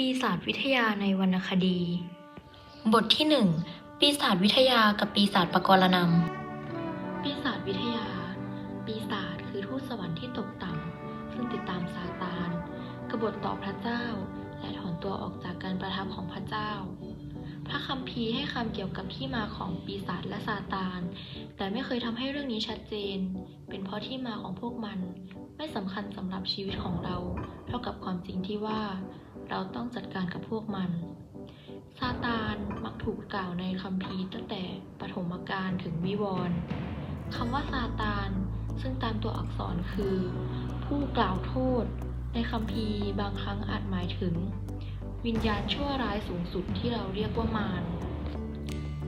ปีศาจวิทยาในวรรณคดี บทที่1ปีศาจวิทยากับปีศาจปกรณำปีศาจวิทยา ปีศาจคือทูตสวรรค์ที่ตกต่ำซึ่งติดตามซาตาน กบฏต่อพระเจ้า และถอนตัวออกจากการประทับของพระเจ้า พระคัมภีร์ให้คำเกี่ยวกับที่มาของปีศาจและซาตาน แต่ไม่เคยทำให้เรื่องนี้ชัดเจน เป็นเพราะที่มาของพวกมัน ไม่สำคัญสำหรับชีวิตของเรา เท่ากับความจริงที่ว่า เราต้องจัดการกับพวกมัน ซาตานมักถูกกล่าวในคัมภีร์ตั้งแต่ปฐมกาลถึงวิวรณ์คำว่าซาตาน ซึ่งตามตัวอักษรคือ ผู้กล่าวโทษ ในคัมภีร์บางครั้งอาจหมายถึง วิญญาณชั่วร้ายสูงสุดที่เราเรียกว่ามาร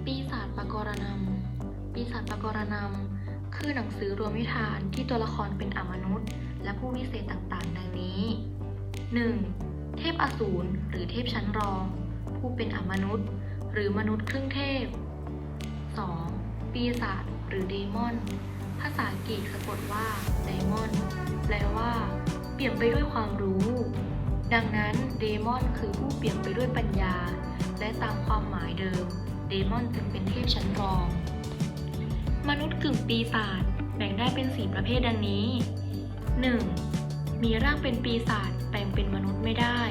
ปีศาจปกรณำปีศาจปกรณำคือหนังสือรวมนิทานที่ตัวละครเป็นอมนุษย์ และผู้วิเศษต่างๆ ดังนี้ 1. เทพอสูรหรือเทพชั้นรอง ผู้เป็นอมนุษย์ หรือมนุษย์ครึ่งเทพ 2. ปีศาจหรือเดมอน ภาษาอังกฤษสะกดว่าไดมอนแปลว่า เปี่ยมไปด้วยความรู้ ดังนั้นเดมอนคือผู้เปี่ยมไปด้วยปัญญา และตามความหมายเดิม เดมอนจึงเป็นเทพชั้นรอง มนุษย์กึ่งปีศาจแบ่งได้เป็นสี่ประเภทดังนี้ 1. มีร่างเป็นปีศาจ ไม่ได้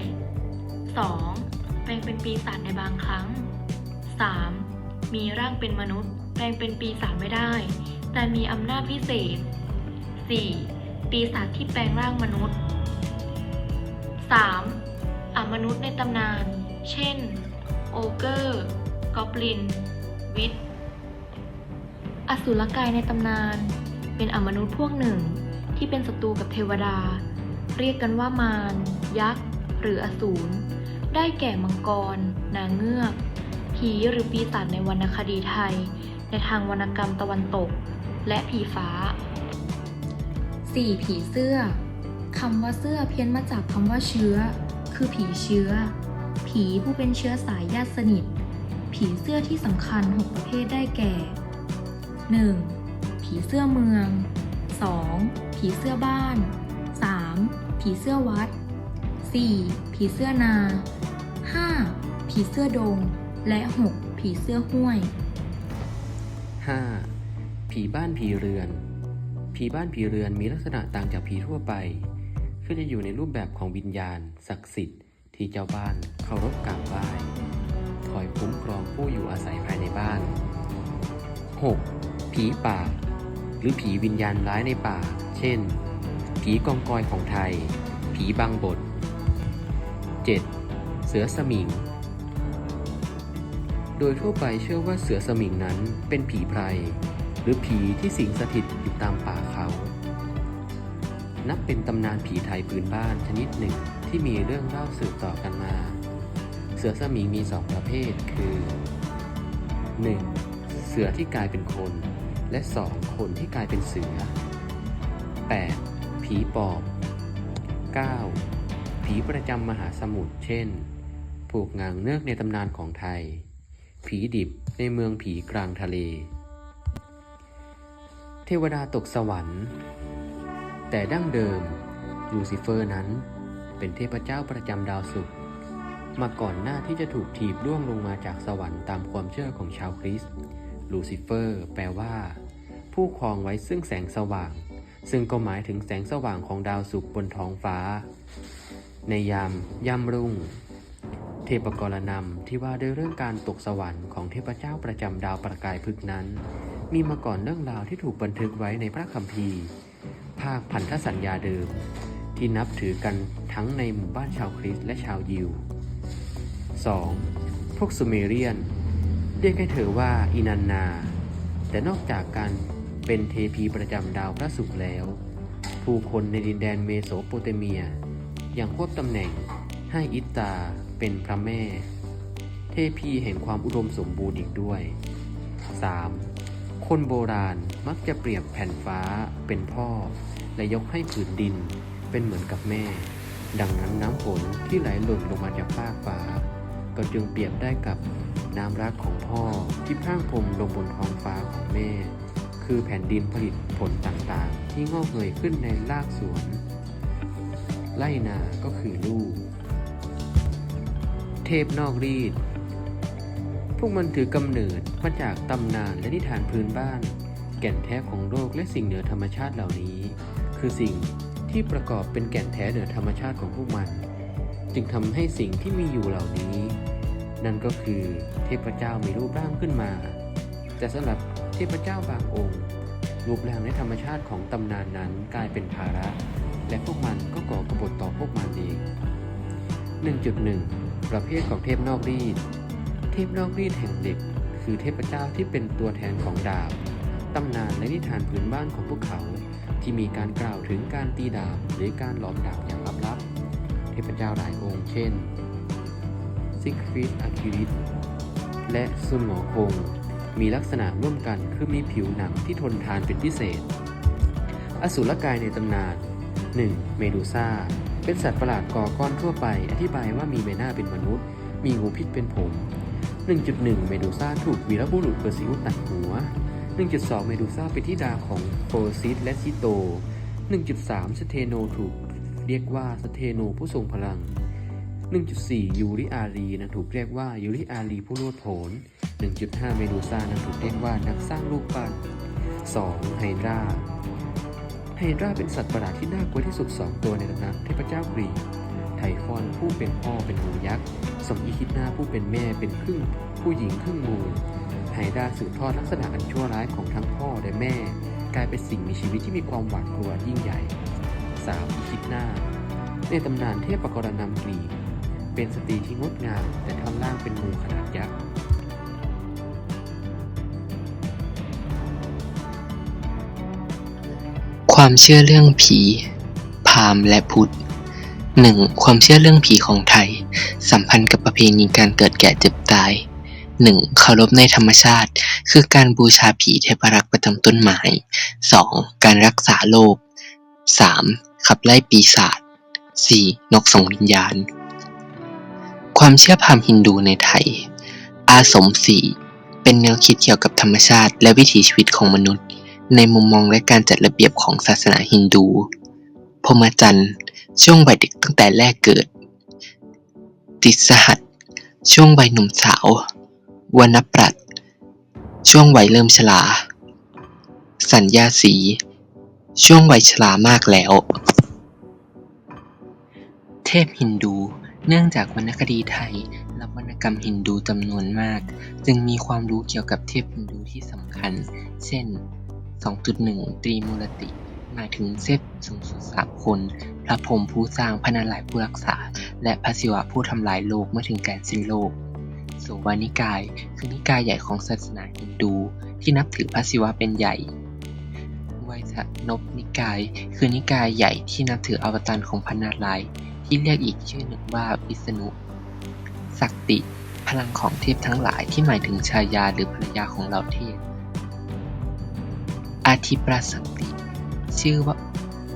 2. แปลงเป็นปีศาจในบางครั้ง 3. มีร่างเป็นมนุษย์ แปลงเป็นปีศาจไม่ได้ แต่มีอำนาจพิเศษ 4. ปีศาจที่แปลงร่างมนุษย์ 3. อมนุษย์ในตำนาน เช่น โอเกอร์ กอบลิน วิทอสุรกายในตำนาน เป็นอมนุษย์พวกหนึ่งที่เป็นศัตรูกับเทวดา เรียกกันว่ามารยักษ์ หรืออสูร ได้แก่มังกร นางเงือก ผีหรือปีศาจในวรรณคดีไทย ในทางวรรณกรรมตะวันตก และผีฟ้า 4. ผีเสื้อคำว่าเสื้อเพี้ยนมาจากคำว่าเชื้อ คือผีเชื้อ ผีผู้เป็นเชื้อสายญาติสนิท ผีเสื้อที่สำคัญ 6 ประเภทได้แก่ 1. ผีเสื้อเมือง 2. ผีเสื้อบ้าน ผีเสื้อวัด 4. ผีเสื้อนา 5. ผีเสื้อดง และ 6. ผีเสื้อห้วย 5. ผีบ้านผีเรือน ผีบ้านผีเรือนมีลักษณะต่างจากผีทั่วไป คือจะอยู่ในรูปแบบของวิญญาณ ศักดิ์สิทธิ์ที่เจ้าบ้านเคารพกราบไหว้คอยคุ้มครองผู้อยู่อาศัยภายในบ้าน 6. ผีป่า หรือผีวิญญาณร้ายในป่า เช่น ผีกองกอยของไทย ผีบางบท 7. เสือสมิง โดยทั่วไปเชื่อว่าเสือสมิงนั้นเป็นผีไพร หรือผีที่สิงสถิตอยู่ตามป่าเขา นับเป็นตำนานผีไทยพื้นบ้านชนิดหนึ่งที่มีเรื่องเล่าสืบต่อกันมา เสือสมิงมีสองประเภทคือ 1. เสือที่กลายเป็นคน และ 2. คนที่กลายเป็นเสือ 8. ผีปอบ 9. ผีประจำมหาสมุทรเช่น ผูกงางเนือกในตำนานของไทย ผีดิบในเมืองผีกลางทะเล เทวดาตกสวรรค์ แต่ดั้งเดิม ลูซิเฟอร์นั้นเป็นเทพเจ้าประจำดาวศุกร์มาก่อนหน้าที่จะถูกถีบล่วงลงมาจากสวรรค์ตามความเชื่อของชาวคริสต์ลูซิเฟอร์ แปลว่า ผู้ครองไว้ซึ่งแสงสว่าง ซึ่งก็หมายถึงแสงสว่างของดาวศุกร์บนท้องฟ้า ในยามย่ำรุ่ง เทพกรนำที่ว่าด้วยเรื่องการตกสวรรค์ของเทพเจ้าประจำดาวประกายพฤกษ์นั้น มีมาก่อนเรื่องราวที่ถูกบันทึกไว้ในพระคัมภีร์ ภาคพันธสัญญาเดิม ที่นับถือกันทั้งในหมู่บ้านชาวคริสต์และชาวยิว 2. พวกซูเมเรียน เรียกให้เธอว่าอินันนา แต่นอกจากการ เป็นเทพีประจำดาวพระศุกร์แล้ว ผู้คนในดินแดนเมโสโปเตเมียยังควบตำแหน่งให้อิตตาเป็นพระแม่ เทพีแห่งความอุดมสมบูรณ์อีกด้วย 3. คนโบราณมักจะเปรียบแผ่นฟ้าเป็นพ่อ และยกให้ผืนดินเป็นเหมือนกับแม่ ดังนั้นน้ำฝนที่ไหลหล่นลงมาจากฟากฟ้า ก็จึงเปรียบได้กับน้ำรักของพ่อที่พร่างพรมลงบนท้องฟ้าของแม่ คือแผ่นดินผลิตผลต่างๆ ที่งอกเงยขึ้นในรากสวน ไล่นาก็คือลูก เทพนอกรีด พวกมันถือกำเนิดมาจากตำนานและนิทานพื้นบ้าน แก่นแท้ของโลกและสิ่งเหนือธรรมชาติเหล่านี้ คือสิ่งที่ประกอบเป็นแก่นแท้เหนือธรรมชาติของพวกมัน จึงทำให้สิ่งที่มีอยู่เหล่านี้ นั่นก็คือเทพเจ้ามีรูปร่างขึ้นมาแต่สำหรับ เทพเจ้าบางองค์ รูปร่างในธรรมชาติของตำนานนั้นกลายเป็นภาระ และพวกมันก็ก่อกบฏต่อพวกมันเอง 1.1 ประเภทของเทพนอกรีด เทพนอกรีดแห่งเด็ก คือเทพเจ้าที่เป็นตัวแทนของดาบ ตำนานและนิทานพื้นบ้านของพวกเขา ที่มีการกล่าวถึงการตีดาบหรือการหลอมดาบอย่างลับๆ เทพเจ้าหลายองค์ เช่นซิกฟิดอาคิริสและซุนหงอคง มีลักษณะร่วมกันคือมีผิวหนังที่ทนทานเป็นพิเศษ อสูรกายในตำนาน 1. เมดูซ่า เป็นสัตว์ประหลาดก่อก้อนทั่วไป อธิบายว่ามีใบหน้าเป็นมนุษย์ มีงูพิษเป็นผม 1.1 เมดูซ่าถูกวีรบุรุษเปอร์ซิอุสตัดหัว 1.2 เมดูซ่าเป็นที่ดาของโฟซิสและซิโต 1.3 สเทโนถูกเรียกว่าสเทโนผู้ทรงพลัง 1.4 ยูริอารีนั้นถูกเรียกว่ายูริอารีผู้โลดโผน 1.5 เมดูซ่านั้นถูกเรียกว่านักสร้างลูกปั้น 2. ไฮดราไฮดราเป็นสัตว์ประหลาดที่น่ากลัวที่สุด 2 ตัวในตำนานเทพเจ้ากรีกไทฟอนผู้เป็นพ่อเป็นงูยักษ์ สมอีคิดนาผู้เป็นแม่เป็นครึ่ง ผู้หญิงครึ่งงูไฮดราสืบทอดลักษณะอันชั่วร้ายของทั้งพ่อและแม่ กลายเป็นสิ่งมีชีวิตที่มีความหวาดกลัวยิ่งใหญ่ 3. อีคิดนาในตำนานเทพปกรณำกรีกเป็นสตรีที่งดงามแต่ท่อนล่างเป็นงูขนาดยักษ์ ความเชื่อเรื่องผี พราหมณ์และพุทธ 1. ความเชื่อเรื่องผีของไทย สัมพันธ์กับประเพณีการเกิดแก่เจ็บตาย 1. เคารพในธรรมชาติ คือการบูชาผีเทพรักษ์ประจำต้นไม้ 2. การรักษาโรค 3. ขับไล่ปีศาจ 4. นกส่งวิญญาณ ความเชื่อพราหมณ์ฮินดูในไทย อาสมสีเป็นแนวคิดเกี่ยวกับธรรมชาติและวิถีชีวิตของมนุษย์ ในมุมมองและการจัดระเบียบของศาสนาฮินดู พรหมจรรย์ช่วงวัยเด็กตั้งแต่แรกเกิด ติสหัส ช่วงวัยหนุ่มสาววรรณปรัชน์ช่วงวัยเริ่มชรา สัญญาสี ช่วงวัยชรามากแล้ว เทพฮินดู เนื่องจากวรรณคดีไทยและวรรณกรรมฮินดูจำนวนมาก จึงมีความรู้เกี่ยวกับเทพฮินดูที่สำคัญ เช่น 2.1 ตรีมูลติ หมายถึงเทพสูงสุดสามคน พระพรหมผู้สร้างพระนารายณ์ผู้รักษา และพระศิวะผู้ทำลายโลกเมื่อถึงการสิ้นโลกโสวานิกาย คือนิกายใหญ่ของศาสนาฮินดู ที่นับถือพระศิวะเป็นใหญ่ไวยนพนิกาย คือนิกายใหญ่ที่นับถืออวตารของพระนารายณ์ที่เรียกอีกชื่อหนึ่งว่าวิษณุศักติ พลังของเทพทั้งหลายที่หมายถึงชายาหรือภรรยาของเหล่าเทพ อาทิปราศักติ ชื่อว่า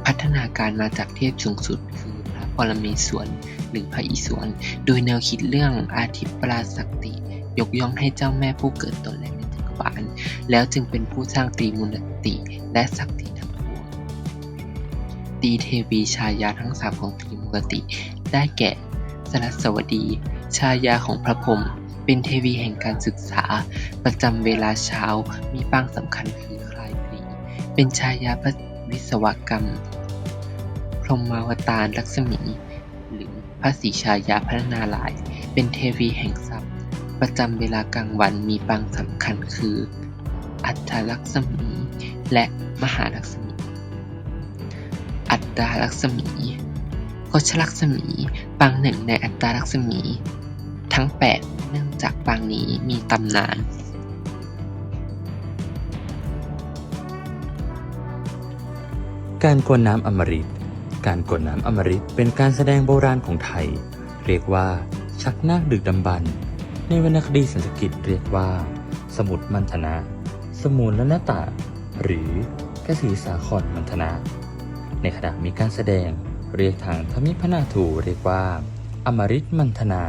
พัฒนาการมาจากเทพสูงสุดคือพระปรเมศวรหรือพระอิศวร โดยแนวคิดเรื่องอาทิปราศักติ ยกย่องให้เจ้าแม่ผู้เกิดตนแรกในจักรวาลแล้วจึงเป็นผู้สร้างตรีมูลติและศักติทั้งปวงตีเทวีชายาทั้งสามของตรีมูลติ ได้แก่สรัสวดี ชายาของพระพรหมเป็นเทวีแห่งการศึกษา ประจำเวลาเช้ามีปางสำคัญคือ เป็นชายาพระวิศวกรรม พรหมาวตารลักษมี หรือพระศรีชายาพระนารายณ์เป็นเทวีแห่งทรัพย์ ประจำเวลากลางวันมีปางสำคัญคือ อัฏฐลักษมี และมหาลักษมี อัตตาลักษมีโคชลักษมีปางหนึ่งในอัตตาลักษมี ทั้ง 8 เนื่องจากปางนี้มีตำนาน การกวนน้ำอมฤต การกวนน้ำอมฤตเป็นการแสดงโบราณของไทย เรียกว่า ชักนาคดึกดำบรรพ์ในวรรณคดีสันสกฤตเรียกว่า สมุดมันธนะ สมูลนตะ หรือกสีสาครมันธนะ ในขณะมีการแสดงเรียกทางธมิพนาถูเรียกว่า อมฤตมันธนา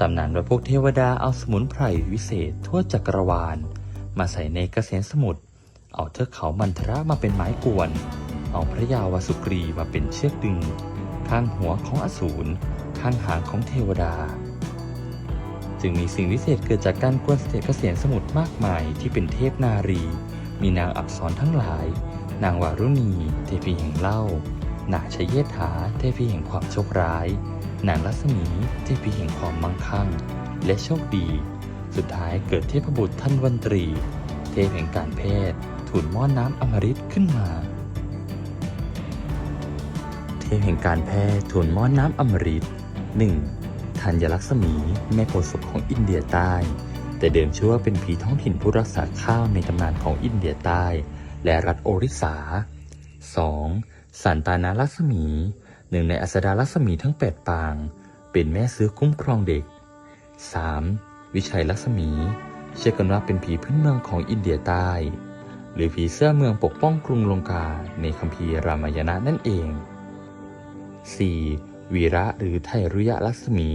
ตำนานว่าพวกเทวดาเอาสมุนไพรวิเศษทั่วจักรวาล มาใส่ในกระเสนสมุทรเอาเทือกเขามันทระมาเป็นไม้กวน เอาพระยาวสุกรีมาเป็นเชือกดึง ข้างหัวของอสูรข้างหางของเทวดา จึงมีสิ่งวิเศษเกิดจากการกวนเสถียรเกษียณสมุทรมากมายที่เป็นเทพนารี มีนางอักษรทั้งหลาย นางวารุณี เทพีแห่งเล้านางชยเยฐาเทพีแห่งความโชคร้าย นางรัศมี เทพีแห่งความมั่งคั่ง และโชคดี สุดท้ายเกิดเทพบุตรท่านวันตรี เทพแห่งการแพทย์ทูลหม้อนน้ำอมฤตขึ้นมา ทพแห่งการแพทย์ทูลหม้อนน้ำอมฤตหนึ่งธัญลักษมี แม่โพศพของอินเดียใต้ แต่เดิมชื่อว่าเป็นผีท้องถิ่นผู้รักษาข้าวในตำนานของอินเดียใต้ และรัฐโอริสา 2. สันตานาลักษมี หนึ่งในอัสดาลักษมีทั้ง 8 ปาง เป็นแม่ซื้อคุ้มครองเด็ก 3. วิชัยลักษมี เชื่อกันว่าเป็นผีพื้นเมืองของอินเดียใต้ หรือผีเสื้อเมืองปกป้องกรุงลงกาในคัมภีร์รามายณะนั่นเอง 4. วีระหรือไทรุยะลักษมี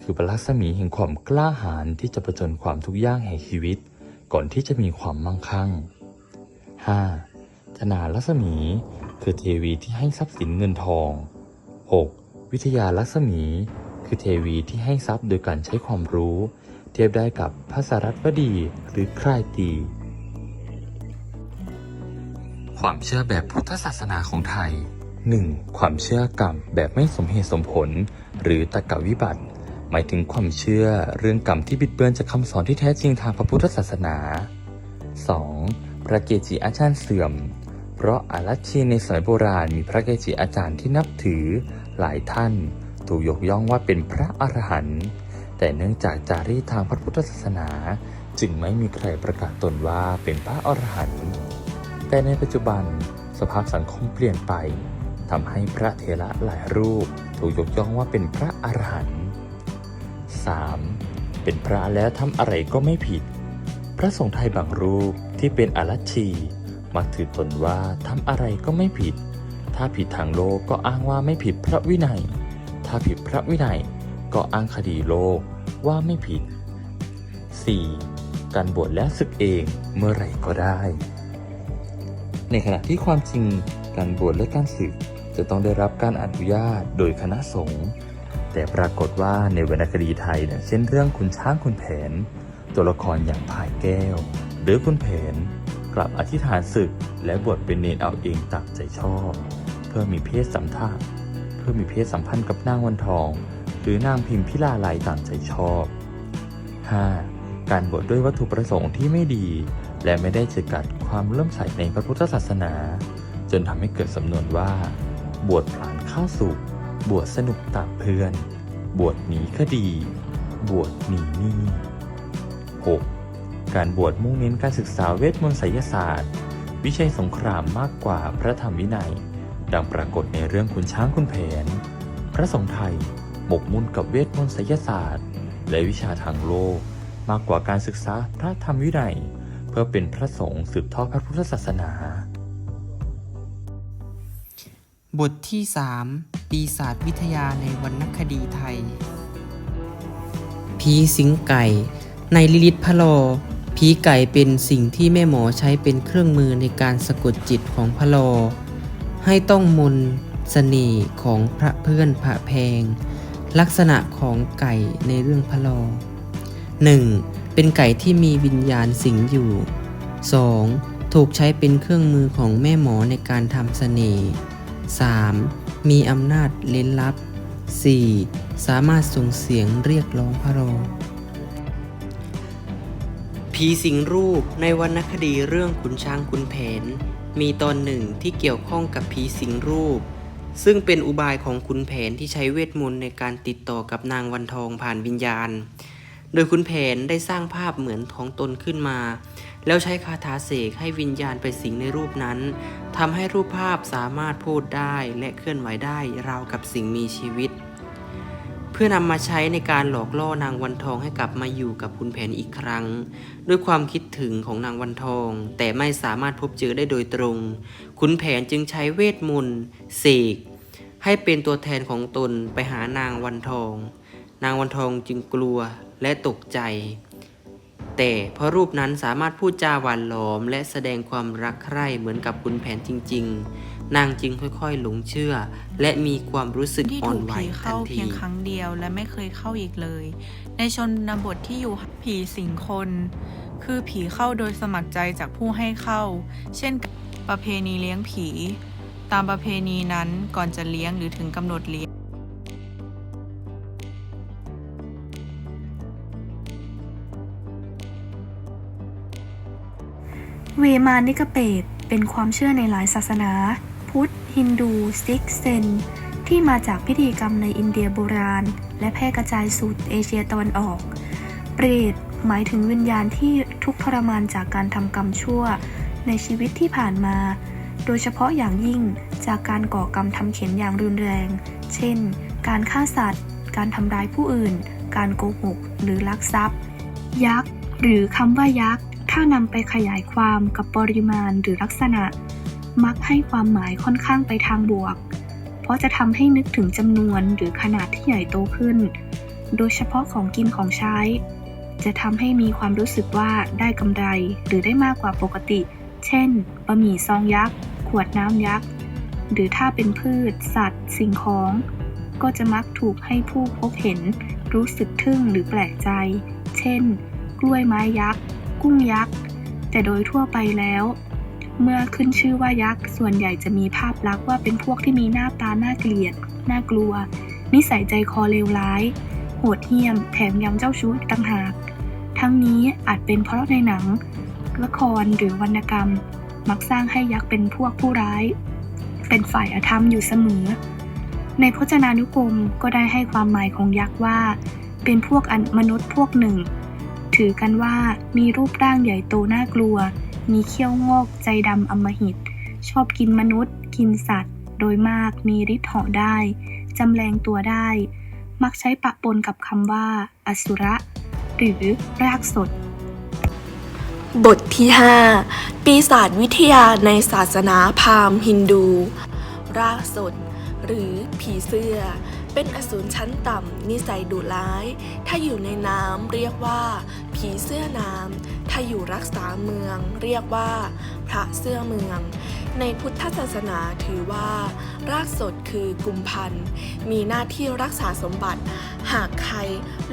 คือพระลักษมีแห่งความกล้าหาญที่จะประจนความทุกข์ยากแห่งชีวิต ก่อนที่จะมีความมั่งคั่ง 5. ธนาลักษมี คือเทวีที่ให้ทรัพย์สินเงินทอง 6. วิทยาลักษมี คือเทวีที่ให้ทรัพย์โดยการใช้ความรู้ เทียบได้กับพระสารัตวดีหรือครายตีความเชื่อแบบพุทธศาสนาของไทย 1. ความเชื่อกรรมแบบไม่สมเหตุสมผล หรือตะกะวิบัติ หมายถึงความเชื่อเรื่องกรรมที่บิดเบือนจากคำสอนที่แท้จริงทางพระพุทธศาสนา 2. พระเกจิอาจารย์เสื่อม เพราะอารัชชีในสมัยโบราณมีพระเกจิอาจารย์ที่นับถือหลายท่าน ถูกยกย่องว่าเป็นพระอรหันต์แต่เนื่องจากจารีตทางพระพุทธศาสนา จึงไม่มีใครประกาศตนว่าเป็นพระอรหันต์แต่ในปัจจุบันสภาพสังคมเปลี่ยนไป ทำให้พระเถระหลายรูปถูกยกย่องว่าเป็นพระอรหันต์ 3. เป็นพระแล้วทำอะไรก็ไม่ผิด พระสงฆ์ไทยบางรูปที่เป็นอรัชชี มักถือตนว่าทำอะไรก็ไม่ผิด ถ้าผิดทางโลกก็อ้างว่าไม่ผิดพระวินัย ถ้าผิดพระวินัยก็อ้างคดีโลกว่าไม่ผิด 4. การบวชและศึกเองเมื่อไหร่ก็ได้ ในขณะที่ความจริงการบวชและการศึก จะต้องได้รับการอนุญาตโดยคณะสงฆ์แต่ปรากฏว่าในวรรณคดีไทยเนี่ยเช่นเรื่องคุณช้างคุณแผน ตัวละครอย่างพายแก้ว หรือคุณแผน กลับอธิษฐานศึกและบวชเป็นเนรเอาเองตามใจชอบ เพื่อมีเพศสัมพันธ์เพื่อมีเพศสัมพันธ์กับนางวันทอง หรือนางพิมพิลาไลยตามใจชอบ 5. การบวชดด้วยวัตถุประสงค์ที่ไม่ดี และไม่ได้จกัดความเริ่อมใสในพระพุทธศาสนา จนทำให้เกิดสำนวนว่า บวชพลานข้าวสุก บวชสนุกตามเพื่อน บวชหนีคดี บวชหนีหนี้ 6. การบวชมุ่งเน้นการศึกษาเวทมนต์ไสยศาสตร์ วิชัยสงครามมากกว่าพระธรรมวินัย ดังปรากฏในเรื่องคุณช้างคุณแผน พระสงฆ์ไทยหมกมุ่นกับเวทมนต์ไสยศาสตร์ และวิชาทางโลก มากกว่าการศึกษาพระธรรมวินัย เพื่อเป็นพระสงฆ์สืบทอดพระพุทธศาสนา บทที่ 3 ปีศาจวิทยาในวรรณคดีไทย ผีสิงไก่ ในลิลิตพะโลผีไก่เป็นสิ่งที่แม่หมอใช้เป็นเครื่องมือในการสะกดจิตของพะโลให้ต้องมนต์เสน่ห์ของพระเพื่อนพระแพง ลักษณะของไก่ในเรื่องพะโล 1. เป็นไก่ที่มีวิญญาณสิงอยู่ 2. ถูกใช้เป็นเครื่องมือของแม่หมอในการทำเสน่ห์ 3. มีอำนาจเล้นลับ 4. สามารถส่งเสียงเรียกร้องพระโรงผีสิงรูปในวรรณคดีเรื่องขุนช้างขุนแผน มีตอนหนึ่งที่เกี่ยวข้องกับผีสิงรูป ซึ่งเป็นอุบายของขุนแผนที่ใช้เวทมนต์ในการติดต่อกับนางวันทองผ่านวิญญาณ โดยขุนแผนได้สร้างภาพเหมือนของตนขึ้นมา แล้วใช้คาถาเสกให้วิญญาณไปสิงในรูปนั้นทำให้รูปภาพสามารถพูดได้และเคลื่อนไหวได้ราวกับสิ่งมีชีวิต เพื่อนำมาใช้ในการหลอกล่อนางวันทองให้กลับมาอยู่กับคุณแผนอีกครั้ง ด้วยความคิดถึงของนางวันทอง แต่ไม่สามารถพบเจอได้โดยตรงขุนแผนจึงใช้เวทมนต์เสกให้เป็นตัวแทนของตนไปหานางวันทอง นางวันทองจึงกลัวและตกใจ แต่เพราะรูปนั้นสามารถพูดจาหวานหลอม และแสดงความรักใคร่เหมือนกับคุณแผนจริง ๆ นางจึงค่อยๆ หลงเชื่อ และมีความรู้สึกที่อ่อถูนกไหวผีทัเข้านที เพียงครั้งเดียวและไม่เคยเข้าอีกเลย ในชนบทที่อยู่ผีสิงคน คือผีเข้าโดยสมัครใจจากผู้ให้เข้า เช่นประเพณีเลี้ยงผี ตามประเพณีนั้นก่อนจะเลี้ยงหรือถึงกำหนดเลี้ยง เวมานิกเปตเป็นความเชื่อในหลายศาสนา พุทธ ฮินดู ซิกเซน ที่มาจากพิธีกรรมในอินเดียโบราณ และแพร่กระจายสู่เอเชียตะวันออก เปรตหมายถึงวิญญาณที่ทุกทรมานจากการทำกรรมชั่ว ในชีวิตที่ผ่านมา โดยเฉพาะอย่างยิ่งจากการก่อกรรมทำเข็นอย่างรุนแรง เช่น การฆ่าสัตว์ การทำร้ายผู้อื่น การโกหก หรือลักทรัพย์ ยักษ์ หรือคำว่ายักษ์ ถ้านำไปขยายความกับปริมาณหรือลักษณะ มักให้ความหมายค่อนข้างไปทางบวก เพราะจะทำให้นึกถึงจำนวนหรือขนาดที่ใหญ่โตขึ้น โดยเฉพาะของกินของใช้ จะทำให้มีความรู้สึกว่าได้กำไรหรือได้มากกว่าปกติ เช่น บะหมี่ซองยักษ์ ขวดน้ำยักษ์ หรือถ้าเป็นพืช สัตว์ สิ่งของ ก็จะมักถูกให้ผู้พบเห็น รู้สึกทึ่งหรือแปลกใจ เช่น กล้วยไม้ยักษ์ กุ้งยักษ์ แต่โดยทั่วไปแล้ว เมื่อขึ้นชื่อว่ายักษ์ ส่วนใหญ่จะมีภาพลักษณ์ว่าเป็นพวกที่มีหน้าตาน่าเกลียด น่ากลัว นิสัยใจคอเลวร้าย โหดเหี้ยม แถมยังเจ้าชู้ต่างหาก ทั้งนี้อาจเป็นเพราะในหนัง ละครหรือวรรณกรรม มักสร้างให้ยักษ์เป็นพวกผู้ร้าย เป็นฝ่ายอธรรมอยู่เสมอ ในพจนานุกรมก็ได้ให้ความหมายของยักษ์ว่า เป็นพวกอนมนุษย์พวกหนึ่ง ถือกันว่ามีรูปร่างใหญ่โตน่ากลัว มีเขี้ยวงอกใจดำอมหิต ชอบกินมนุษย์ กินสัตว์ โดยมากมีฤทธิ์เหาะได้ จำแรงตัวได้ มักใช้ปะปนกับคำว่า อสุระ หรือรากสด บทที่ 5 ปีศาจวิทยาในศาสนาพราหมณ์ฮินดู รากสด หรือผีเสื้อเป็นอสูรชั้นต่ำนิสัยดุร้าย ถ้าอยู่ในน้ำเรียกว่า ผีเสื้อน้ำถ้าอยู่รักษาเมือง เรียกว่า พระเสื้อเมือง ในพุทธศาสนาถือว่า รากสดคือกุมพันมีหน้าที่รักษาสมบัติ หากใคร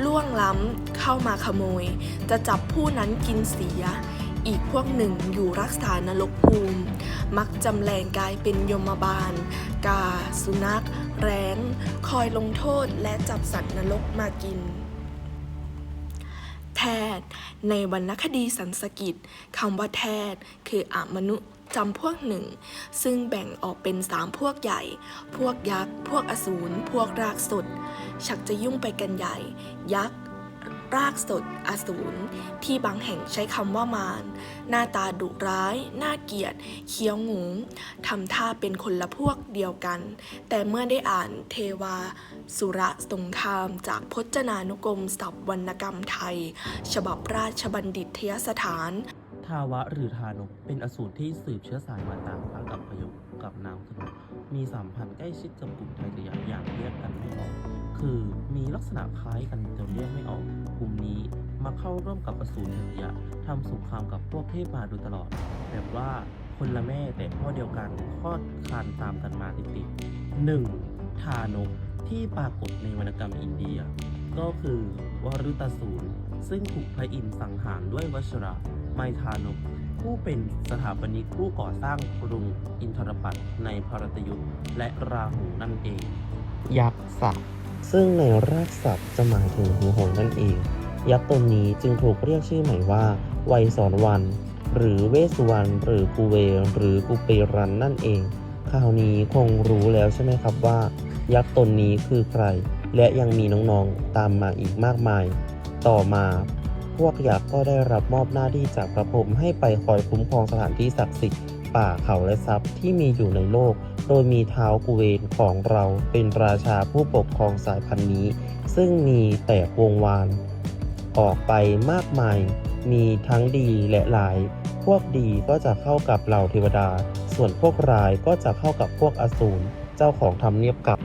ล่วงล้ำเข้ามาขโมย จะจับผู้นั้นกินเสีย อีกพวกหนึ่งอยู่รักษานรกภูมิ มักจำแรงกายเป็นยมบาล กา สุนัข แร้ง คอยลงโทษและจับสัตว์นรกมากิน แทดในวรรณคดีสันสกิตคำว่าแทดคืออมนุษย์จำพวกหนึ่ง ซึ่งแบ่งออกเป็นสามพวกใหญ่ พวกยักษ์ พวกอสูร พวกรากสดชักจะยุ่งไปกันใหญ่ ยักษ์ รากสดอสูรที่บางแห่งใช้คำว่ามารหน้าตาดุร้าย น่าเกียดเคี้ยวงูทำท่าเป็นคนละพวกเดียวกัน แต่เมื่อได้อ่านเทวา สุระสงครามจากพจนานุกรมศัพท์วรรณกรรมไทย ฉบับราชบัณฑิตยสถานทาวะหรือทานกเป็นอสูรที่สืบเชื้อสายมาตามพระกับพยกกับนางสนุมีสัมพันธ์ใกล้ชิดกับกลุ่มไทยสยามอย่างเรียกกันไม่ออก คือมีลักษณะคล้ายกันจนเรียกไม่ออก กลุ่มนี้มาเข้าร่วมกับอสูรไทยสยามทำสงครามกับพวกเทพมาโดยตลอด แบบว่าคนละแม่แต่พ่อเดียวกันคลอดคานตามกันมาติดๆหนึ่งทานกที่ปรากฏในวรรณกรรมอินเดีย ก็คือวรุตสูรซึ่งถูกพระอินทร์สังหารด้วยวชระไมทานก ผู้เป็นสถาปนิกผู้ก่อสร้างกรุงอินทรปัตในพรตยุคและราหูนั่นเอง ยักษ์ศักดิ์ ซึ่งในรากศัพท์จะหมายถึงหูหงนั่นเอง ยักษ์ตนนี้จึงถูกเรียกชื่อใหม่ว่าไวยสอนวัน หรือเวสสุวรรณหรือกูเวหรือกูเปรันนั่นเองคราวนี้คงรู้แล้วใช่ไหมครับว่า ยักษ์ตนนี้คือใคร และยังมีน้องๆตามมาอีกมากมาย ต่อมาพวกยักษ์ก็ได้รับมอบหน้าที่จากพระพรหมให้ไปคอยคุ้มครองสถานที่ศักดิ์สิทธิ์ ป่าเขาและทรัพย์ที่มีอยู่ในโลก โดยมีเท้ากุเวนของเราเป็นราชาผู้ปกครองสายพันธุ์นี้ ซึ่งมีแต่วงวาน ออกไปมากมาย มีทั้งดีและร้าย พวกดีก็จะเข้ากับเหล่าเทวดา ส่วนพวกร้ายก็จะเข้ากับพวกอสูร เจ้าของทำเนียบกับ